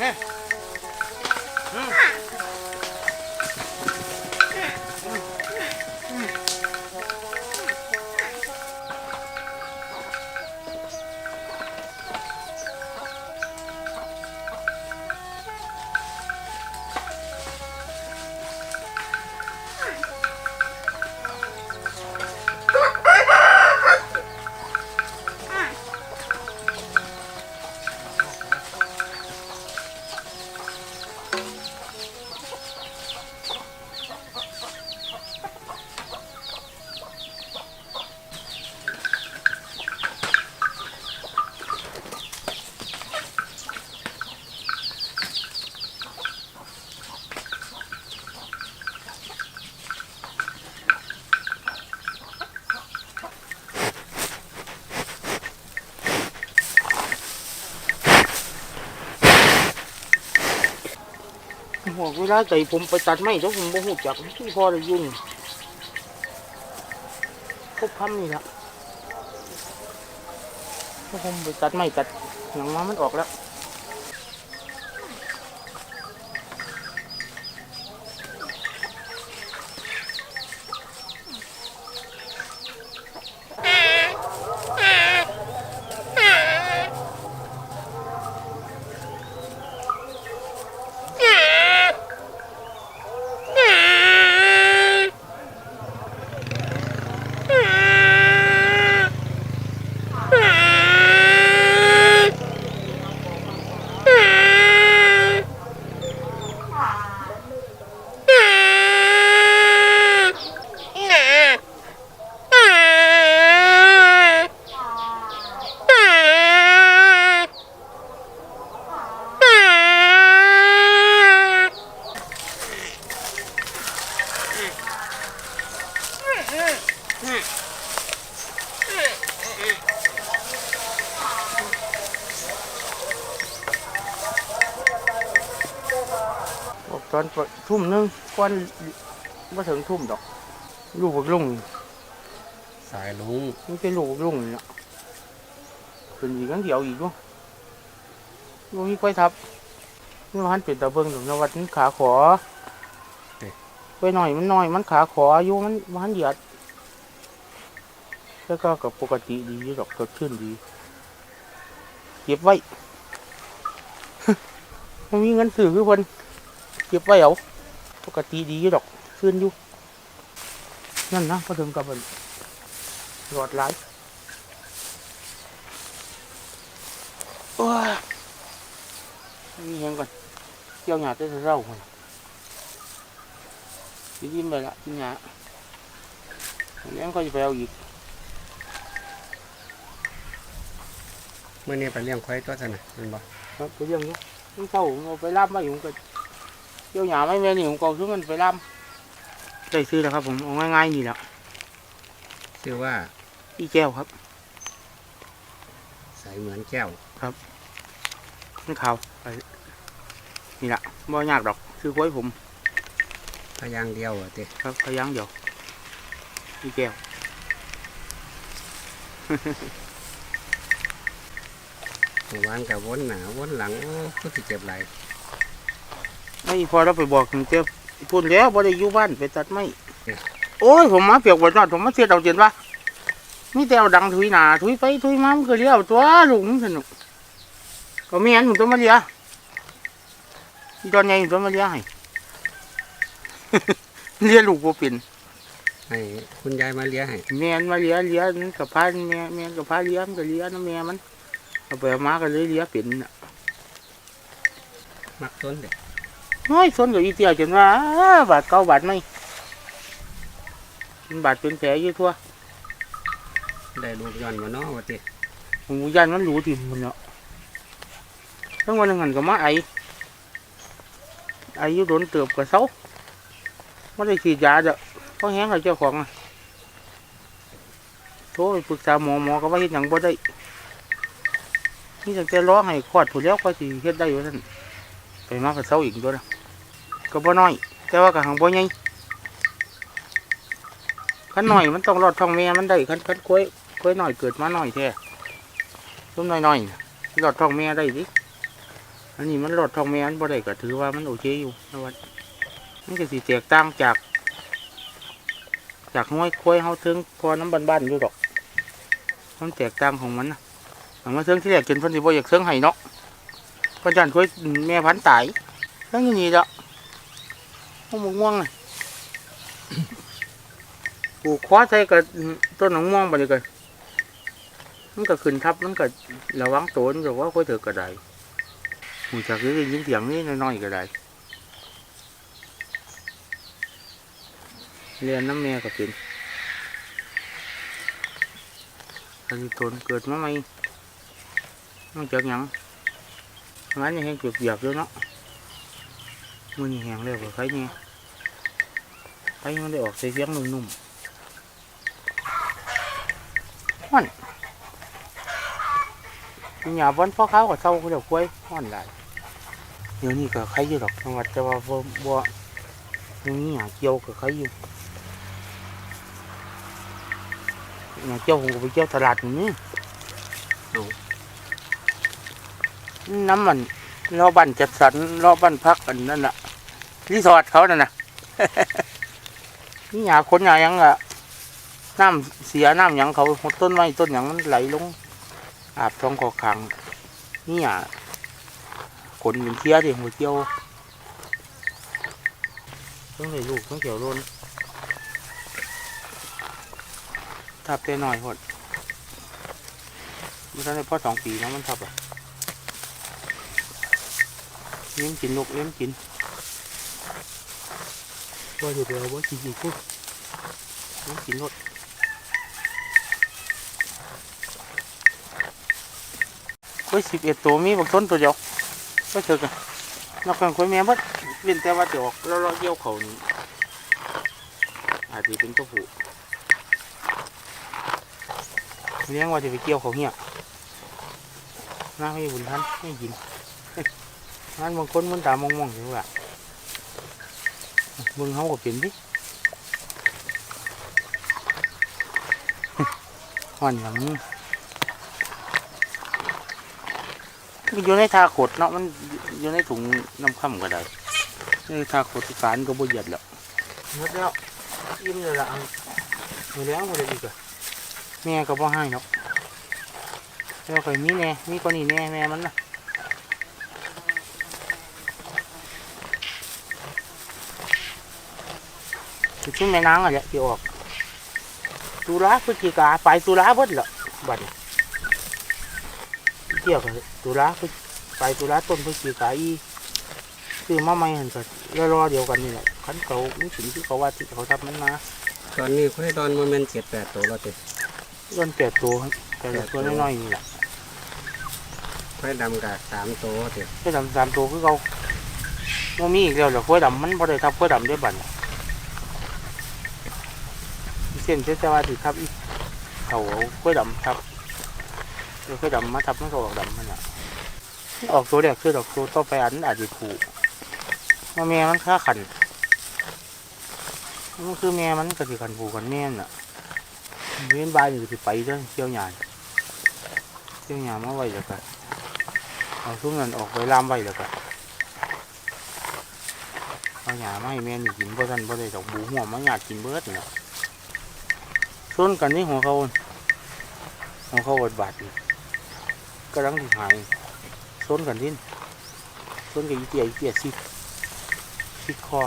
บ เวลาใจผมไปตัดไม้แล้วผมบ่หูจักที่พอได้ยุ่งครบคำนี่ละถ้าผมไปตัดไม้ตัดหนังมามันออกแล้ว ออกตอนทุ่มหนึงก้อนมาถึงทุ่มดอก ลูกบักลุงนี่สายลุงมันเป็นลูกบักลุงนี่ละเป็นอีกครั้งเดียวอีกด้วยลูกนี้ก้อยทับนี่มันเป็นตะเบิงถึงนวัดมันขาขอ ไปหน่อยมันหน่อยมันขาขออายุมันมันเหยียดแล้วก็กับปกติดียู่ดอกสดชื่นดีเก็บไว้มันมีเงินซื้อคือเพิ่นเก็บไว้เอาปกติดีอยู่ดอกขึ้นอยู่นั่นนะก็ถึงกับมันหลอดไหลายโอ้ยนี่ยังก่อนเกี่ยวหยาดได้เท่าค นสิยิ้มไปละกินหยาเลี้ยงก็จะไปเอาอีกเมื่อนี้ไปเลี้ยงควายตัวสนะแมันบ่ครับไปเลี้ยงอยู่มันเศร้าผมเอาไปล่ามมาอยู่ผมก็เกี่ยวหยาไม่แม่นี่ผมก็เอาซื้อมันไปล่ามได้ซื้อแล้วครับผมเอาง่ายๆนี่แหละชื่อว่าอีแก้วครับสายเหมือนแก้วมันขาวไปนี่แหละบ่ยากดอกซื้อไว้ผม พยางค์เดียวอะติครับพยังเดียวอีแก้วเมื่อวานกับวนหนาวนหลังโอ้ก็สิเจ็บไหลายไม่พอเราไปบอกถึงเจ้าพูดแล้วบ่ได้อยู่บ้านไปตัดไม้โอ้ยผมมาเปียกบนนอดผมมาเสียดอกเจนว่ามีแต่เอาดังถุยหนาถุยไปถุยมามันก็เลี้ยวตัวลุงสนุกก็ไม่งั้นผมต้องมาเลี้ยอีตอนใหญ่ผมต้องมาเลี้ยให้ เลี้ยลูกบ่เป็นให้คุณยายมาเลี้ยให้แม่นมาเลี้ยเลี้ยมันกับพาแม่แม่กับพาเลี้ยมันก็เลี้ยน้ำแม่มันเอาไปเอามาก็เลยเลี้ยเป็นน่ะมักต้นเด็กน้อยสนกับอีเตียจนว่าอ้าบาดเก้าบาดไม่เป็นบาดเป็นแผลอยู่ทั่วได้ลูกย้อนมาเนาะว่าติหูยันมันรู้ทีมันเนาะทั้งวันทั้งวันก็มาไอไออยู่โดนเติบกับเสา ไม่ได้ฉีดยาเด้อเพราะแห้งกับเจ้าของอะโทรไปปรึกษาหมอหมอก็ว่าเฮ็ดหยังบ่ได้นี่ตั้งแต่ร้องให้คลอดผู้แล้วก็สิเฮ็ดได้อยู่ท่านไปมากับเสาอีกตัวยละก็บ่น้อย แต่ว่าก็หังบ่ใหญ่คันหน้อยมันต้องรอดท้องแม่มันได้คันคันกล้วยกล้วยน้อยเกิดมาน้อยแท้ต้มน้อยๆน่ะรอดท้องแม่ได้ดิอันนี้มันหลอดทองแม่นบ่ได้ก็ถือว่ามันโอเคอยู่นะวัด มันก็สิแตกต่างจาก จากห้อยควยเฮาถึงพอน้ำบ้านๆอยู่ดอกมันแตกต่างของมันนะแต่มาเทิงที่แรกกินเพิ่นสิบ่อยากเทิงให้เนาะเพิ่นจันควยแม่พันตายเทิงอยู่นี่ละห้องมะม่วงน่ะปลูกคว้าใส่กับต้นมะม่วงไปเลยกันมันก็ขึ้นทับมันก็ระวังตัวมันบอกว่าค่อยเถอะก็ได้หูจากนี้ยินเสียงนี้น้อยๆก็ได้ เรียนน้ำแม่ก็เป็นอันนี้ตนเกิดมาไหมนอกจากหยังมันยังแห้งเปียกๆด้วยเนาะมือนี่แห้งแล้วก็ใครเนี่ยใครมันได้ออกเสียงนุ่มๆมันมีหยาบวันพ่อเขากับเศร้าเขาเดี๋ยวกล้วยมันหลายเดี๋ยวนี้ก็ใครอยู่ดอกจังหวัดแต่ว่าบ่บ่ยังมีหยาเกี่ยวกับใครอยู่ หยาเกี่ยวผมก็ไปเกี่ยวตลาดอยู่นี่น้ำมันรอบันจัดสรรรอบันพักอันนั่นน่ะรีสอร์ทเขานั่นน่ะนี่หยาคนหยาหยังอะน้ำเสียน้ำหยังเขาต้นไม้ต้นหยังมันไหลลง อาบท้องกอขังนี่หยาขนเป็นเทียดิหัวเจียวต้องเลยลูกต้องเกี่ยวโดน ทับเต้หน่อยหดมันทันได้พอสองปีนะมันทับอะเลี้ยงกินลูกเลี้ยงกินว่าอยู่เดียวว่ากินกี่กุ้งเลี้ยงกินรถกล้วยสิบเอ็ดตัวมีบางต้นตัวเดียวก็เจอกันนอกจากกล้วยแม่บัดเว้นแต่ว่าจะออกแล้วเราเยี่ยวเขานี่อาจจะเป็นตัวผู้ เลี้ยงว่าจะไปเกี่ยวเขาเหี้ยน่าให้บุญท่านไม่กินงานบางคนมันตามองมองอยู่ว่ามึงเขาก็เป็นดิห่อนอย่างนี้มันอยู่ในทาขดเนาะมันอยู่ในถุงน้ำค่ำก็ได้ในทาขดสารก็บ่เหยียดแล้วหมดแล้วยิ้มเลยละอันมีแล้วบ่ได้อีกอะ แม่ก็บ่ให้เนาะแล้วข่ยมีแน่มีกว่นี้แน่แม่มันนะชุ่มแม่นางอะไรที่ออกตุลาพฤศจิกาไปตุลาเบิดละบัดเกี่ยวกับตุลาไปตุลาต้นพฤศจิกาอีคือมาไม่เห็นกันรอเดียวกันนี่แหละขันเขาไม่ถึงที่เขาว่าที่เขาทำมันมาตอนนี้คุณให้ตอนโมเมนต์เจ็ดแปดตัวเราเจ็ด ติต้นแปดตัวครับแต่ละตัวน้อยๆนี่แหละค่อยดำกับสามตัวติค่อยดำสามตัวคือเขาโมมีอีกแล้วเหรอค่อยดำมันพอได้ทับค่อยดำได้บั่นเส้นเส้นแต่ว่าถือทับอีกเขาค่อยดำทับเดี๋ยวค่อยดำมาทับมันก็ออกดำมันอะออกตัวแรกคือดอกตัวต่อไปอันอาจจะถูกว่าแม่มันค่าขันมันคือแม่มันก็สิขันผูกกันแม่นอะ เว้นบายอยู่สิไปด้วยเที่ยวหยาเที่ยวหยามาไว้แล้วกันเอาซุ้มนั้นออกไปลามไว้แล้วกันเอาหยามาให้แม่นี่กินเพราะท่านเพราะได้ดอกบูหัวมันหยาดกินเบิดน่ะส้นกันนี่หัวเขาหัวเขาบดบาดอีกกำลังสิหายส้นกันดิ้นส้นกับอีเตียอีเตียซิซิคอ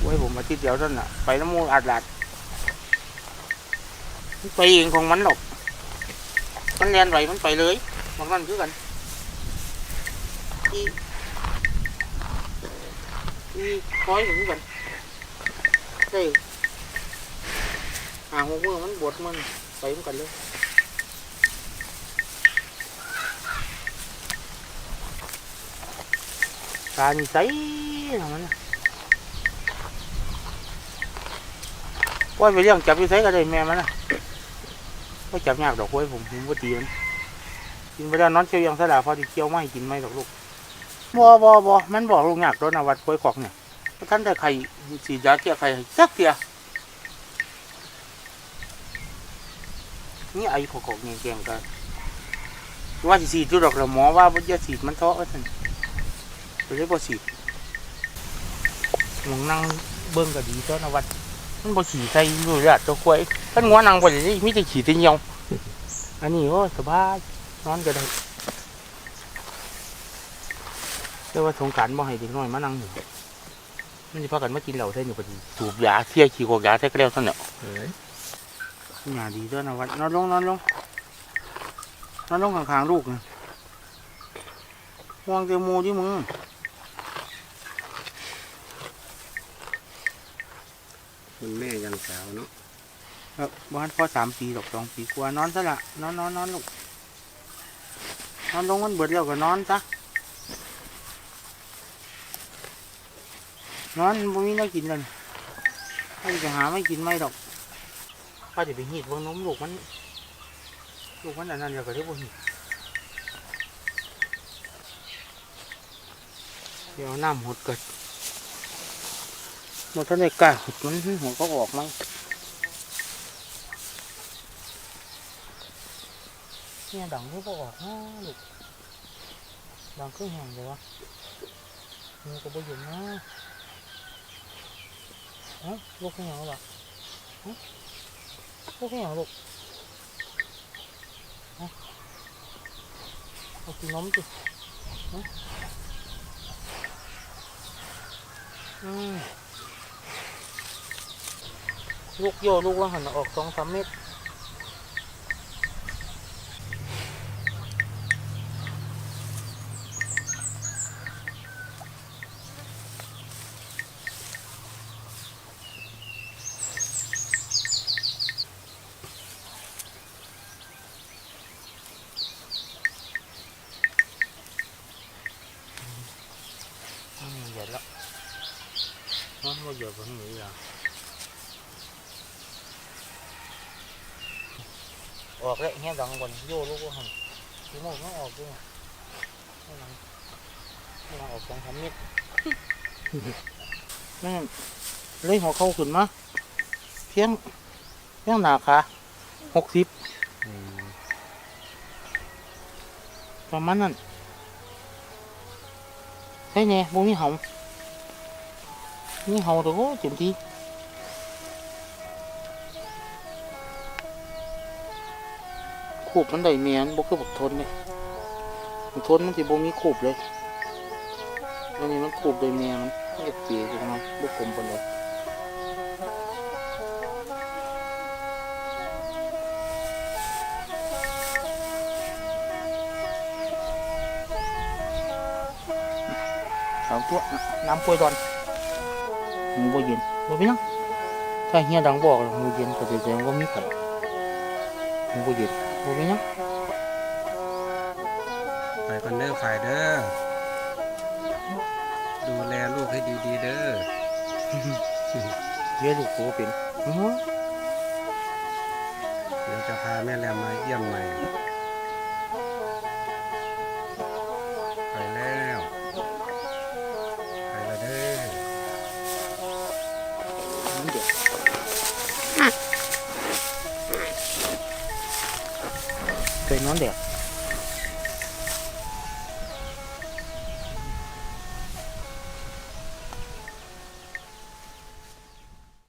ไว้ผมอาทิตย์เดียวท่านั้นน่ะ ไปน้ำมูอัดหลัด ไปเองของมันหรอก มันเรียนไหวมันไปเลยบางนั่นคือกันอีอีคอยเหมือนกันได้หางหัวมือมันบวดมันไปเหมือนกันเลยการใส่ทำมันว่าไปเลี้ยงจับอยู่ใส่ก็ได้แม่มันนะ ก็จับยากดอกกล้วยผมผมว่าตีมันกินไปแล้วนอนเชียวยังสลาพอที่เคี้ยวไม่กินไหมดอกลูกบ่บ่บ่มันบอกลูกยากโดนอาวัดกล้วยขอกเนี่ยท่านได้ไข่สีดยาเกี่ยไข่สักเกียนี่ไอ้ขอกเงี้ยแกงกันว่าสิสีจุดดอกละหมอว่าจะสีมันเทาะว่าท่นไปเลยบ่ฉีมองนั่งเบิ่งก็ดีเจ้านวัดมันบ่ฉี่ใส่อยู่ยาดตัวควาย ท่านงัวนั่งบ่ได้สิมีแต่ฉี่แต่เหี่ยวอันนี้โอ้สบายนอนก็ได้แต่ว่าสงกรารบ่ให้เด็กน้อยมานั่งอยู่มันสิพากันมากินเหล้าใส่อยู่พอดีสูบยาเสียขี้กอกยาใส่ก็แล้วซั่นแหละเอ้ยหยาดีเจ้านวัดนอนลงนอนลงนอนลงข้างๆลูกนะห่วงแต่หมูที่มึงมันแม่ยังสาวเนาะ ครับบ้านพ่อสามปีหรอกสองปีกว่านอนซะละนอนนอนนอนลูกนอนลงมันเบิดแล้วก็นอนซะนอนบ่มีน้กินเลยถ้าจะหาไม่กินไม่ดอกป้าจะไปหีดเบางนมลูกมันลูกมันอันนั้นเดี๋ยวก็ได้บ่หีดเดี๋ยวน้ำหดเกิดหมดท่านได้กล้าหดมันหัวก็ออกมั้ง เนี่ยดังก็บออกนะลูกดังขึ้นแห้งเลยวะมันก็บ่เห็นนะฮะลูกขึ้นแห้งหรอฮะลูกขึ้นแห้งลูกฮะเอากินนมสิฮะอืมลูกโยลูกว่าหันออกสองสามเมตร อืมเดี๋ยวละ nó bao giờ vẫn nghĩ là ออกแล้วเงี้ยดังก่อนโย่ลูกก็หันทีโมกต้องออกด้วยไม่นังไม่นังออกสองสามเมตรนั่นเลยหัวเข้าขึ้นมาเพียงเพียงหนาขาหกสิบอืมประมาณนั้นใช่เนี่ยบ่มีเห่ามี เห่าตัวก็เต็มที่คูบมันได้เมียนบ่คือบักทนเนี่ยบักทนมันสิบ่มีคูบเลยอันนี้มันคูบได้เมียมันเอ็ดปีจังเนาะบ่กลมไปานใดเอาตัวน้ำกล้วยดอน หมูบ่เย็นบ่เป็นหยังถ้าเฮียดังบอกแล้วหมูเย็นก็แสดงว่ามีไข่หมูบ่เย็นบ่เป็นหยังไปกันเด้อฝ่ายเด้อดูแลลูกให้ดีๆเด้อเรียกลูกกูเป็นอื้อหือเดี๋ยวจะพาแม่แรมมาเยี่ยมใหม่ Fernanda.